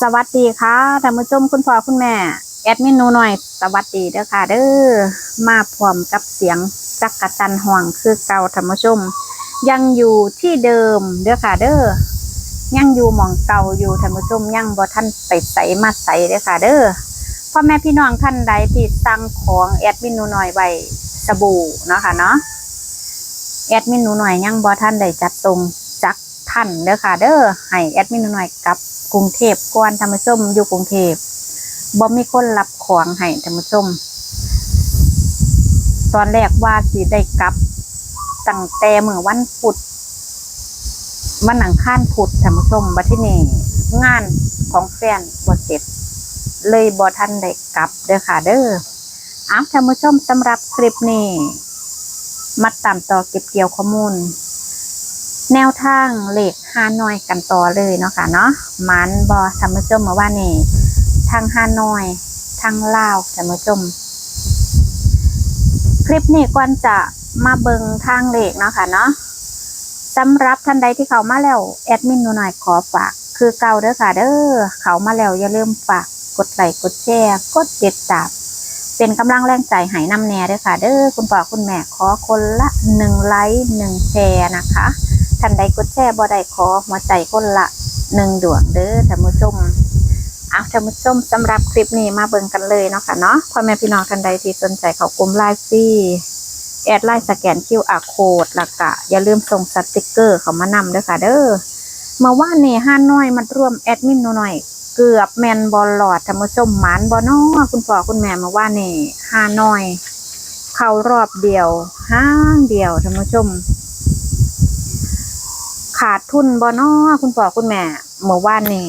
สวัสดีค่ะท่านผู้ชมคุณพ่อคุณแม่ แอดมินนูหน่อย สวัสดีเด้อค่ะ เด้อมาพร้อมกับเสียงจักกะจันห่วงคือเก่าท่านผู้ชม ยังอยู่ที่เดิมเด้อค่ะ เด้อยังอยู่หมองเก่าอยู่ท่านผู้ชมยังบ่ท่านไปใส่มาใส่เด้อค่ะ เด้อพ่อแม่พี่น้องท่านใดที่สั่งของแอดมินนูหน่อยไว้สบู่เนาะค่ะเนาะแอดมินนูหน่อยยังบ่ท่านได้จัดตรง ท่านเด้อค่ะ เด้อให้แอดมินหน่อยกับกรุงเทพก่อนท่านผู้ชมอยู่กรุงเทพบ่มีคนรับของให้ท่านผู้ชม ตอนแรกว่าสิได้กลับตั้งแต่เมื่อวันพุธวันหนังข้านพุธท่านผู้ชมบัดที่นี่งานของแฟนบ่เสร็จ เลยบ่ทันได้กลับเด้อค่ะ เด้ออ้าวท่านผู้ชมสำหรับคลิปนี้มาตามต่อเก็บเกี่ยวข้อมูล แนวทางเหลขฮานอยกันต่อเลยเนาะค่ะเนาะมันบอธรรมชมมาว่านี่ทางฮานอยทางลาวธรรมชมคลิปนี้ก่อนจะมาเบิงทางเหลขเนาะค่ะเนาะสำหรับท่านใดที่เขามาแล้วแอดมินหนูหน่อยขอฝาก คือเก่าเด้อค่ะ เด้อเขามาแล้วอย่าลืมฝากกดไลค์กดแชร์กดติดตามเป็นกำลังแรงใจให้นำแน่เด้อค่ะ เด้อคุณพ่อคุณแม่ขอคนละหนึ่งไลค์หนึ่งแชร์นะคะ ท่านใดกดแชร์บ่ได้ขอหัวใจคนละหนึ่งดวงเด้อท่านผู้ชมอะท่านผู้ชมสำหรับคลิปนี้มาเบิ่งกันเลยเนาะค่ะเนาะพ่อแม่พี่น้องท่านใดที่สนใจเขากลุ่มไลน์ฟรีแอดไลน์สแกน QR code แล้วก็อย่าลืมส่งสติกเกอร์เขามานำเด้อค่ะเด้อมาว่านี่ห้าน้อยมาร่วมแอดมินหน่อยเกือบแมนบอลหลอดท่านผู้ชมหมานบอน้อคุณพ่อคุณแม่มาว่านี่ห้าน้อย เข้ารอบเดียวห้างเดียวท่านผู้ชม ขาดทุนบ่นอคุณพ่อคุณแม่เมื่อวานนี้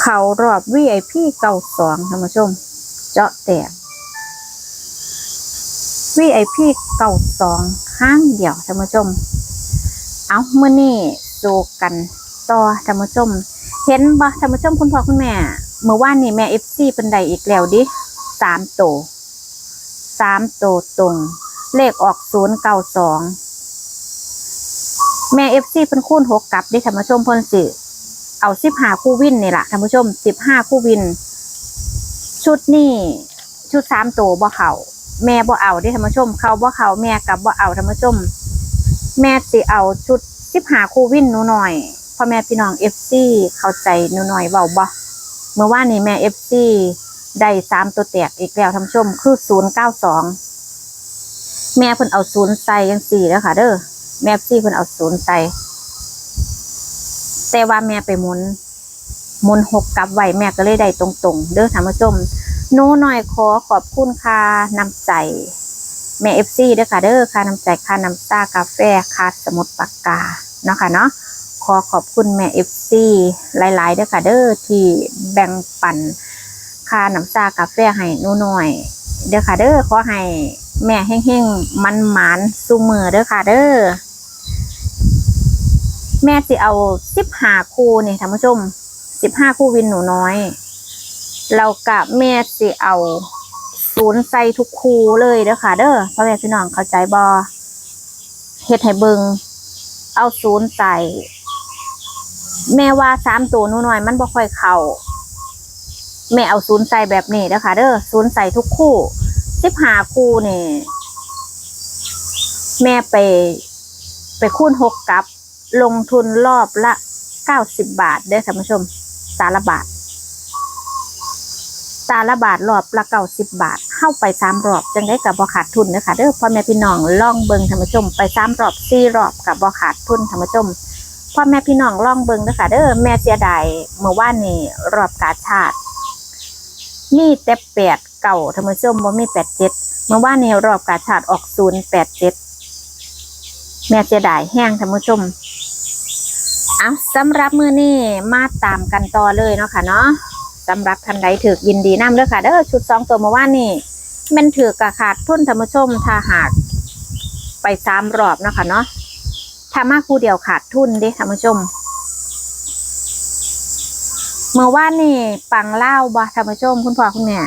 เขารอบ VIP เก่าสองท่านผู้ชม เจาะแตก VIP เก่าสองห้างเดียวท่านผู้ชม เอาเมื่อนี้สู่กันต่อท่านผู้ชม เห็นบ่ท่านผู้ชมคุณพ่อคุณแม่เมื่อวานนี้แม่เอฟซีเป็นใดอีกแล้วดิสามโตสามโตตรง เลขออกศูนย์เก้าสอง แม่เอฟซีเป็นคูณหกกลับได้ท่านผู้ชมเพนสิเอาสิบห้าคู่วินนี่แหละท่านผู้ชมสิบห้าคู่วิน ชุดนี่ชุดสามตัวบ่เขาแม่บ่เอาได้ท่านผู้ชม เขาบ่เขาแม่กับบ่เอาท่านผู้ชม แม่สิเอาชุดสิบห้าคู่วินหนูหน่อยพ่อแม่พี่น้องเอฟซีเข้าใจหนูหน่อยเบาบ่เมื่อวานนี้แม่เอฟซีได้สามตัวแตกอีกแล้วท่านผู้ชมคือศูนย์เก้าสองแม่เพิ่นเอาศูนย์ใส่ยังสี่แล้วค่ะ เด้อ แม่ซี่เพิ่นเอาศูนย์ใส่แต่ว่าแม่ไปหมุนหมุนหกกลับไว้แม่ก็เลยได้ตรงๆ เด้อท่านผู้ชมหนูหน่อยขอขอบคุณค่านำใจ แม่เอฟซีเด้อค่ะเด้อค่าน้ำใจค่าน้ำตากาแฟค่าสมุดปากกาเนาะค่ะเนาะขอขอบคุณแม่เอฟซีหลายๆเด้อค่ะเด้อที่แบ่งปันค่าน้ำตากาแฟให้หนูหน่อย เด้อค่ะเด้อขอให้แม่เฮงๆมันหมานสู้มือเด้อค่ะเด้อ แม่สิเอาสิบห้าคู่นี่ท่านผู้ชมสิบห้าคู่วินหนูน้อย เรากับแม่สิเอาศูนย์ใส่ทุกคู่เลยเด้อค่ะ เด้อพ่อแม่พี่น้องเข้าใจบอเฮ็ดให้เบิงเอาศูนย์ใส่แม่ว่าสามตัวหนูน้อย มันบ่ค่อยเข้าแม่เอาศูนย์ใส่แบบนี้เด้อค่ะเด้อศูนย์ใส่ทุกคู่สิบห้าคู่นี่แม่ไป ไปคูณหกกับ ลงทุนรอบละเก้าสิบบาทเด้อท่านผู้ชม สารบาท สารบาทรอบละเก้าสิบบาท เข้าไปสามรอบจังได้กับบ่ขาดทุนเด้อค่ะเด้อพ่อแม่พี่น้องล่องเบิงท่านผู้ชม ไปสามรอบสี่รอบกับบ่ขาดทุนท่านผู้ชมพ่อแม่พี่น้องล่องเบิงเด้อค่ะเด้อแม่เสียดายเมื่อวานนี้รอบกาชาติ มีแต่แปดเก่าท่านผู้ชมว่ามีแปดเจ็ดเมื่อวานนี้รอบกาชาติออกศูนย์แปดเจ็ดแม่เสียดายแห้งท่านผู้ชม เอาสำหรับมือนี้มาตามกันต่อเลยเนาะค่ะเนาะสำหรับท่านใดถือยินดีนำเด้อค่ะเด้อชุดสองตัวเมื่อวานนี่มันถือกระขาดทุนท่านผู้ชมถ้าหากไปสามรอบเนาะค่ะเนาะถ้ามาคู่เดียวขาดทุนเด้ท่านผู้ชมเมื่อวานนี่ปังเล่าบ่ท่านผู้ชมคุณพ่อคุณแม่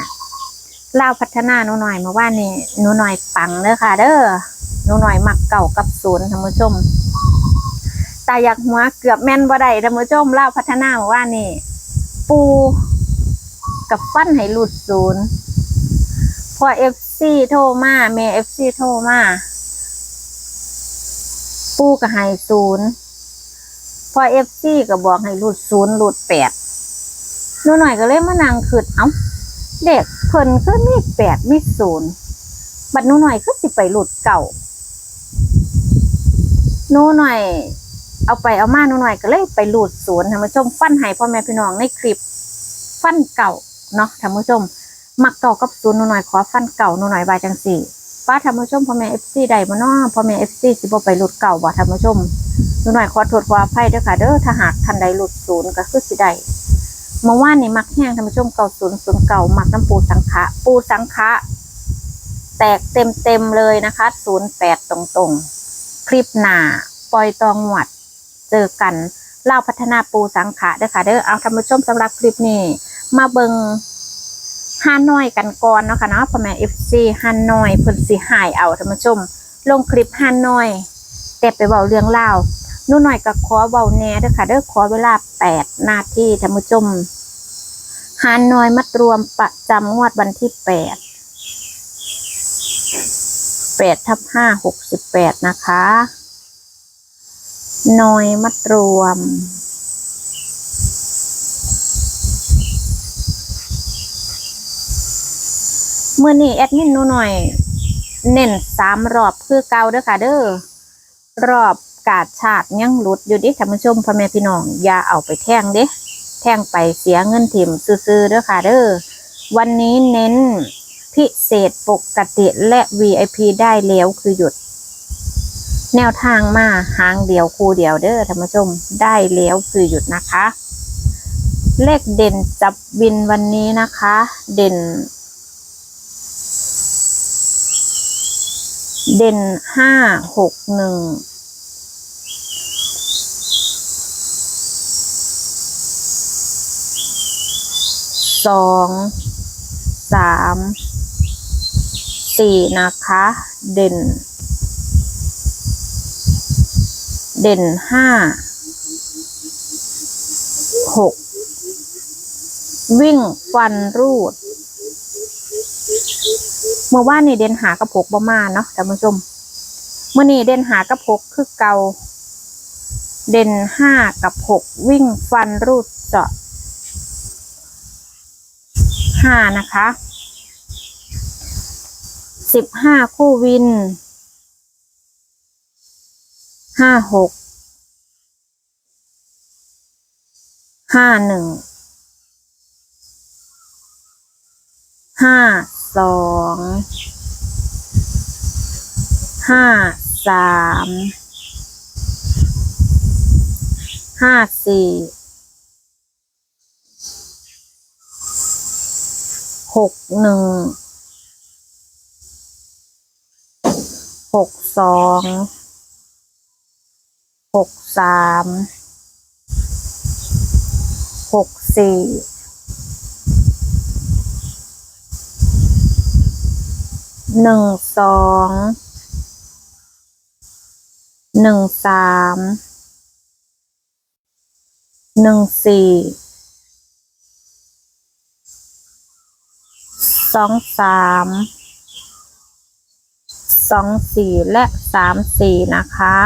เล่าพัฒนาหนูหน่อยเมื่อวานนี่หนูหน่อยปังเด้อค่ะ เด้อหนูหน่อยหมักเก่ากับศูนย์ท่านผู้ชม ตาอยากหัวเกือบแม่นบ่ได้ท่านผู้ชมเล่าพัฒนาบอกว่านี่ ปูกับฟันให้หลุดศูนย์พอเอฟซีโทรมาแม่เอฟซีโทรมาปูกับให้ศูนย์พอเอฟซีก็บอกให้หลุดศูนย์หลุดแปดนูหน่อยก็เลยมานั่งคืดเอ้าเด็กเพิ่นก็มีแปดมีศูนย์บัดนูหน่อยก็สิไปหลุดเก่านูหน่อย เอาไปเอามาหนูหน่อยก็เลยไปหลุดศูนย์ท่านผู้ชม ฟันให้พ่อแม่พี่น้องในคลิป ฟันเก่าเนาะท่านผู้ชม มักเก่ากับศูนย์หนูหน่อยขอฟันเก่าหนูหน่อยบายจังสี่ป้าท่านผู้ชมพ่อแม่เอฟซีใดบ่เนาะพ่อแม่เอฟซีสิบ่ไปหลุดเก่าบ่ท่านผู้ชมหนูหน่อยขอโทษขออภัยด้อค่ะเด้อถ้าหากท่านใดหลุดศูนย์ก็คือสิได้เมื่อวานนี้มักแห้งท่านผู้ชมเก่าศูนย์ศูนย์เก่ามักน้ำปูสังขะปูสังขะแตกเต็มเต็มเลยนะคะศูนย์แปดตรงๆ คลิปหนาปล่อยตองหวัด จอกันเล่าพัฒนาปูสังขะเด้อค่ะเด้อเอาท่านผู้ชมสำหรับคลิปนี้ มาเบิงฮานอยกันก่อนเนาะค่ะเนาะพ่อแม่เอฟซีฮานอยเพิ่นสิหายเอาท่านผู้ชม ลงคลิปฮานอยแต่ไปเบาเรื่องเล่านู่นหน่อยก็ขอเบาแน่เด้อค่ะเด้อขอเวลาแปดนาทีท่านผู้ชมฮานอยมัดรวมประจำงวดวันที่แปดแปดทับห้าหกสิบแปดนะคะ นอยมัดรวม เมื่อนี้แอดมินนูหน่อย เน้นสามรอบคือเก่าเด้อค่ะ เด้อรอบกาดชาติยังหลุดอยู่ดิท่านผู้ชมพ่อแม่พี่น้อง อย่าเอาไปแท่งเด้แท่งไปเสียเงินถิ่มซื้อๆเด้อค่ะ เด้อวันนี้เน้นพิเศษปกติและ VIP ได้แล้วคือหยุด แนวทางมาหางเดียวคู่เดียวเด้อท่านผู้ชมได้แล้วคือหยุดนะคะ เลขเด่นจับวินวันนี้นะคะ เด่น เด่นห้าหกหนึ่งสองสามสี่นะคะ เด่น เด่นห้าหกวิ่งฟันรูด เมื่อวานนี่เด่นหากระพกบ่มาเนาะท่านผู้ชมเมื่อนี้เด่นหากระพกคือเกาเด่นห้ากับหกวิ่งฟันรูดเจาะห้านะคะสิบห้าคู่วิน ห้าหก ห้าหนึ่ง ห้าสอง ห้าสาม ห้าสี่ หกหนึ่ง หกสอง หกสามหกสี่หนึ่งสองหนึ่งสามหนึ่งสี่สองสามสองสี่และสามสี่นะคะ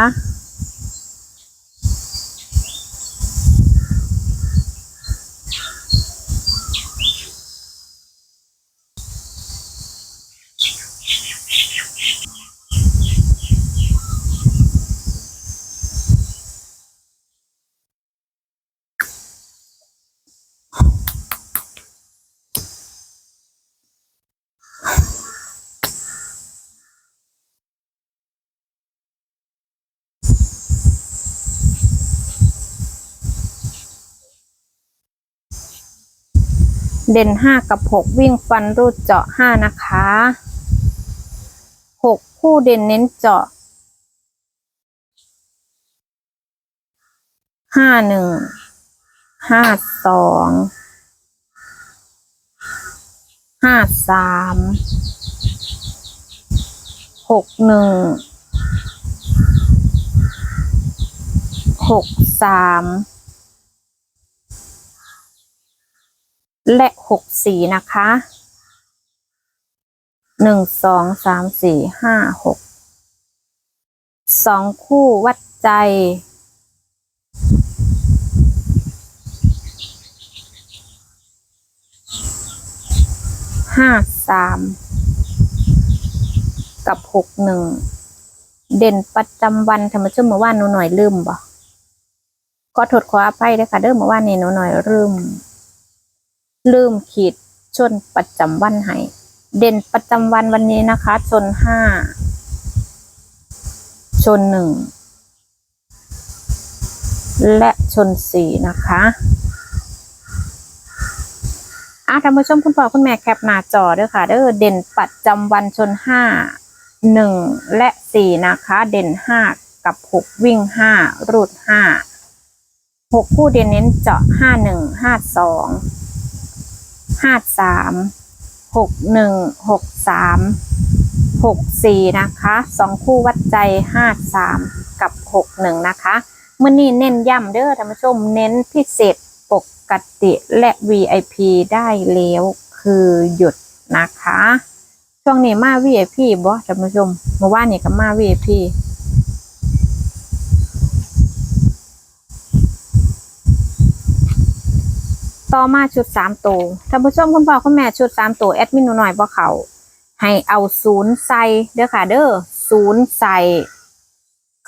เด่นห้ากับหกวิ่งฟันรูดเจาะห้านะคะหกคู่เด่นเน้นเจาะห้าหนึ่งห้าสองห้าสามหกหนึ่งหหกสาม และหกสี่นะคะหนึ่งสองสามสี่ห้าหกสองคู่วัดใจห้าสามกับหกหนึ่งเด่นประจำวันธรรมชมเมื่อวานหนูหน่อยลืมบ่ก็ถดขออภัยด้วยค่ะเด้อเมื่อวานนี้หนูหน่อยลืม ลืมขีดชนประจำวันให้เด่นประจำวันวันนี้นะคะ ชนห้าชนหนึ่งและชนสี่นะคะอาท่านผู้ชมคุณพ่อคุณแม่แคปหน้าจอด้วยค่ะเด้อเด่นประจำวันชนห้าหนึ่งและสี่นะคะ เด่นห้ากับหกวิ่งห้ารูดห้าหกคู่เด่นเน้นเจาะห้าหนึ่งห้าสอง ห้าสามหกหนึ่งหกสามหกสี่นะคะสองคู่วัดใจห้าสามกับหกหนึ่งนะคะมื่อนี้เน้นย้ำเด้อท่านผู้ชมเน้นพิเศษปกติและ VIP ได้แล้วคือหยุดนะคะ ช่วงนี้มา VIP บ่ท่านผู้ชมเมื่อวานนี่ก็มา VIP ต่อมาชุดสามตัวท่านผู้ชมคุณพ่อคุณแม่ชุดสามตัวแอดมินหนูหน่อยบ่เขาให้เอาศูนย์ใส่เด้อค่ะ เด้อศูนย์ใส่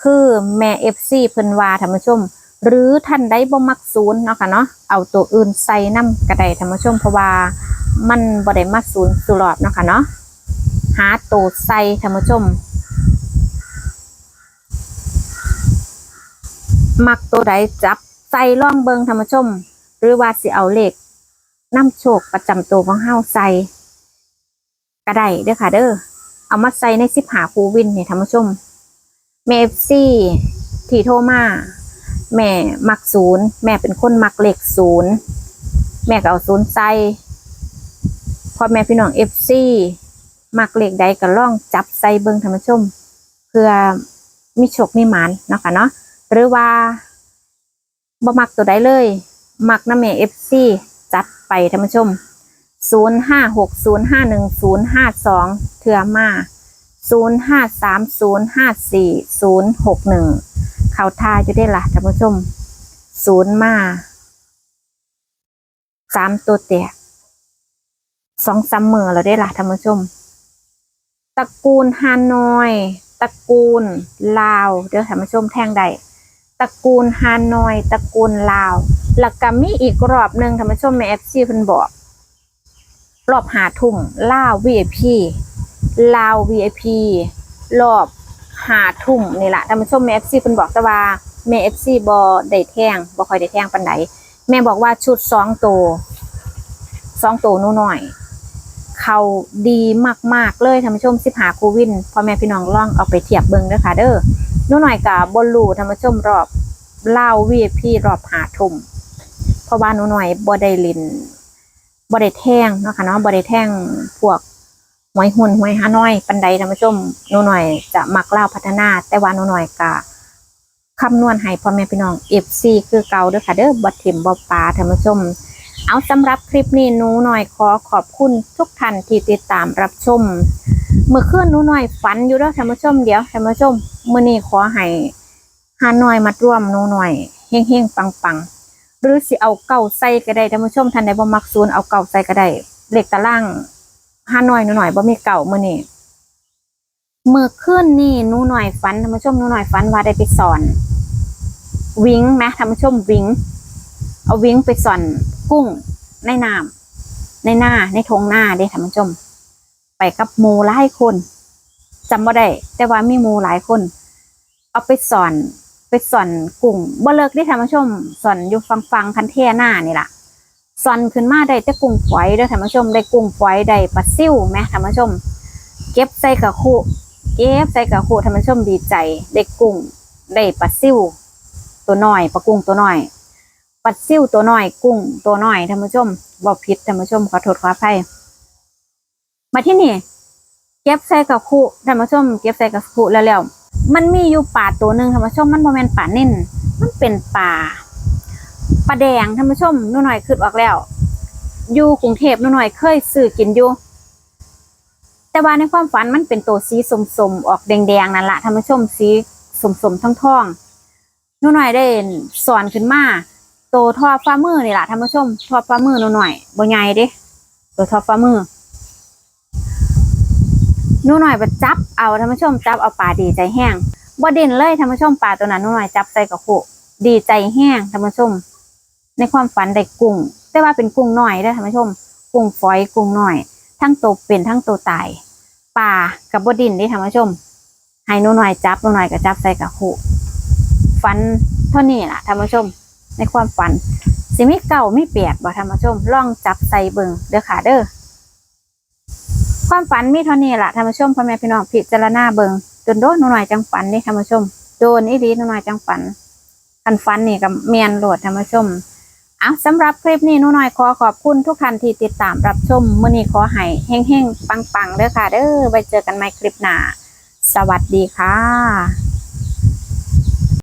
คือแม่เอฟซีเพิ่นว่าท่านผู้ชม หรือท่านใดบ่มักศูนย์เนาะค่ะเนาะเอาตัวอื่นใส่นํกระไดท่านผู้ชมเพราะว่ามันบ่ได้มาศูนย์สุรอบเนาะค่ะเนาะหาตัวใส่ท่านผู้ชม มักตัวใดจับใส่ล่องเบิงท่านผู้ชม หรือว่าสิเอาเลขน้ำโชคประจำตัวของเฮาใส่กระไดเด้อค่ะ เด้อเอามาใส่ในสิบหาคูวินเนี่ยท่านผู้ชมแม่เอฟซีทีโทมาแม่มักศูนย์แม่เป็นคนมักเลขศูนย์แม่ก็เอาศูนย์ใส่พอแม่พี่น้องเอฟซีมักเลขใดก็ล่องจับใส่เบิ้งท่านผู้ชม เพื่อมีโชคมีหมานเนาะค่ะเนาะหรือว่าบ่มักตัวใดเลย มักน้ำเมเอฟซีจัดไปท่านผู้ชมศูนย์ห้าหกศูนย์ห้าหนึ่งศูนย์ห้าสองเทือมาศูนย์ห้าสามศูนย์ห้าสี่ศูนย์หกหนึ่งเขาทาจะได้ละท่านผู้ชม ศูนย์มาสามตัวแตกสองสามมือเราได้ละท่านผู้ชม ตระกูลฮานอย ตระกูลลาว เดี๋ยวท่านผู้ชมแท่งใด ตระกูลฮานอย ตระกูลลาวแล้วก็มีอีกรอบหนึ่งท่านผู้ชมแม่เอฟซีเพิ่นบอก รอบหาทุ่มลาว VIP ลาว VIP รอบหาทุ่มนี่แหละท่านผู้ชมแม่เอฟซีเพิ่นบอกแต่ว่าแม่เอฟซีบ่ได้แท่งบ่ค่อยได้แท่งปานใดแม่บอกว่าชุดสองตัวสองตัวนูหน่อย เขาดีมากๆเลยท่านผู้ชมสิบหาคูวินพ่อแม่พี่น้องล่องเอาไปเทียบเบิ้งเด้อค่ะเด้อ นู่หน่อยกับบอลลูท่านผู้ชมรอบเล่าวีพี่รอบหาทุ่มเพราะว่านูหน่อยบ่ได้ลินบ่ได้แท่งเนาะค่ะเนาะบ่ได้แท่งพวกหวยหุ่นหวยฮานอยปันใดท่านผู้ชมนูหน่อยจะมักเล่าพัฒนา แต่ว่านูหน่อยกะคำนวณให้พ่อแม่พี่น้องเอฟซีคือเก่าเด้อค่ะเด้อบ่ถิ่มบ่ปลาท่านผู้ชม เอาสำหรับคลิปนี้หนูหน่อยขอขอบคุณทุกท่านที่ติดตามรับชม เมื่อคืนหนูหน่อยฝันอยู่แล้วท่านผู้ชมเดี๋ยวท่านผู้ชมเมื้อนี้ขอให้ฮานอยมาร่วมหนูหน่อยเฮงๆปังๆ หรือสิเอาเก่าใส่ก็ได้ท่านผู้ชมท่านใดบ่มักศูนเอาเก่าใส่ก็ได้เหลขตารางฮานอยหนูหน่อยบ่มีเก่าเมื้อนี้เมื่อคืนนี้หนูหน่อยฝันท่านผู้ชมหนูหน่อยฝันว่าได้ไปสอน วิงไหมท่านผู้ชมวิง เอาวิงไปสอน กุ้งในน้ำในหน้าในทงหน้าเด้ท่านผู้ชม ไปกับหมูหลายคนจำบ่ได้แต่ว่ามีหมูหลายคน เอาไปสอนไปสอนกุ้งบ่เลิกได้ท่านผู้ชมสอนอยู่ฟังฟังคันเทหน้านี่ล่ะสอนขึ้นมาได้แต่กุ้งฝอยเด้อท่านผู้ชม ได้กุ้งฝอยได้ปลาซิ่วแหมท่านผู้ชม เก็บใส่กระคุเก็บใส่กระคุท่านผู้ชมดีใจได้กุ้งได้ปลาซิ่วตัวน้อยปลากุ้งตัวน้อย ปัดซิ่วตัวน้อยกุ้งตัวน้อยท่านผู้ชมบอกผิดท่านผู้ชมขอโทษขออภัยมาที่นี่ เก็บใส่กับคู่ท่านผู้ชม เก็บใส่กับคู่แล้วแล้วมันมีอยู่ป่าตัวหนึ่งท่านผู้ชมมันโมเมนป่านิ่นมันเป็นป่าปลาแดงท่านผู้ชมนู่นหน่อยคิดออกแล้ว อยู่กรุงเทพนู่นหน่อยเคยซื้อกินอยู่แต่ว่าในความฝันมันเป็นตัวสีสมๆออกแดงๆนั่นแหละท่านผู้ชมสีสมๆท่องๆหนูหน่อยได้สอนขึ้นมา ตัวทอฟ้ามือนี่แหละท่านผู้ชมทอฟ้ามือหนูหน่อยบ่ใหญ่เด้ตัวทอฟ้ามือนูหน่อยไปจับเอาท่านผู้ชมจับเอาปลาดีใจแห้งบ่เด่นเลยท่านผู้ชมปลาตัวนั้นนูหน่อยจับใส่กับโขดีใจแห้งท่านผู้ชม ในความฝันได้กุ้งแต่ว่าเป็นกุ้งหน้อยเด้ท่านผู้ชม กุ้งฝอยกุ้งหน้อย ทั้งตัวเป็นทั้งตัวตายป่ากับบดินนี่ท่านผู้ชม ให้นู่หน่อยจับนู่หน่อยก็จับใส่กับหูฝันเท่านี้ล่ะท่านผู้ชม ในความฝัน สิมีเก่าไม่เปียกบ่ท่านผู้ชมลองจับใส่เบิงเด้อค่ะเด้อความฝันมีเท่านี้ละท่านผู้ชมพ่อแม่พี่น้องพิจารณาเบิงจนโดนหน่อยจังฝันนี่ท่านผู้ชม โดนอีดีหน่อยจังฝันคันฝันนี่กับเมียนโหลดท่านผู้ชมอะสำหรับคลิปนี้นูหน่อยขอขอบคุณทุกท่านที่ติดตามรับชมมื้อนี้ขอให้เฮงๆปังๆเด้อค่ะเด้อไว้เจอกันใหม่คลิปหน้า สวัสดีค่ะ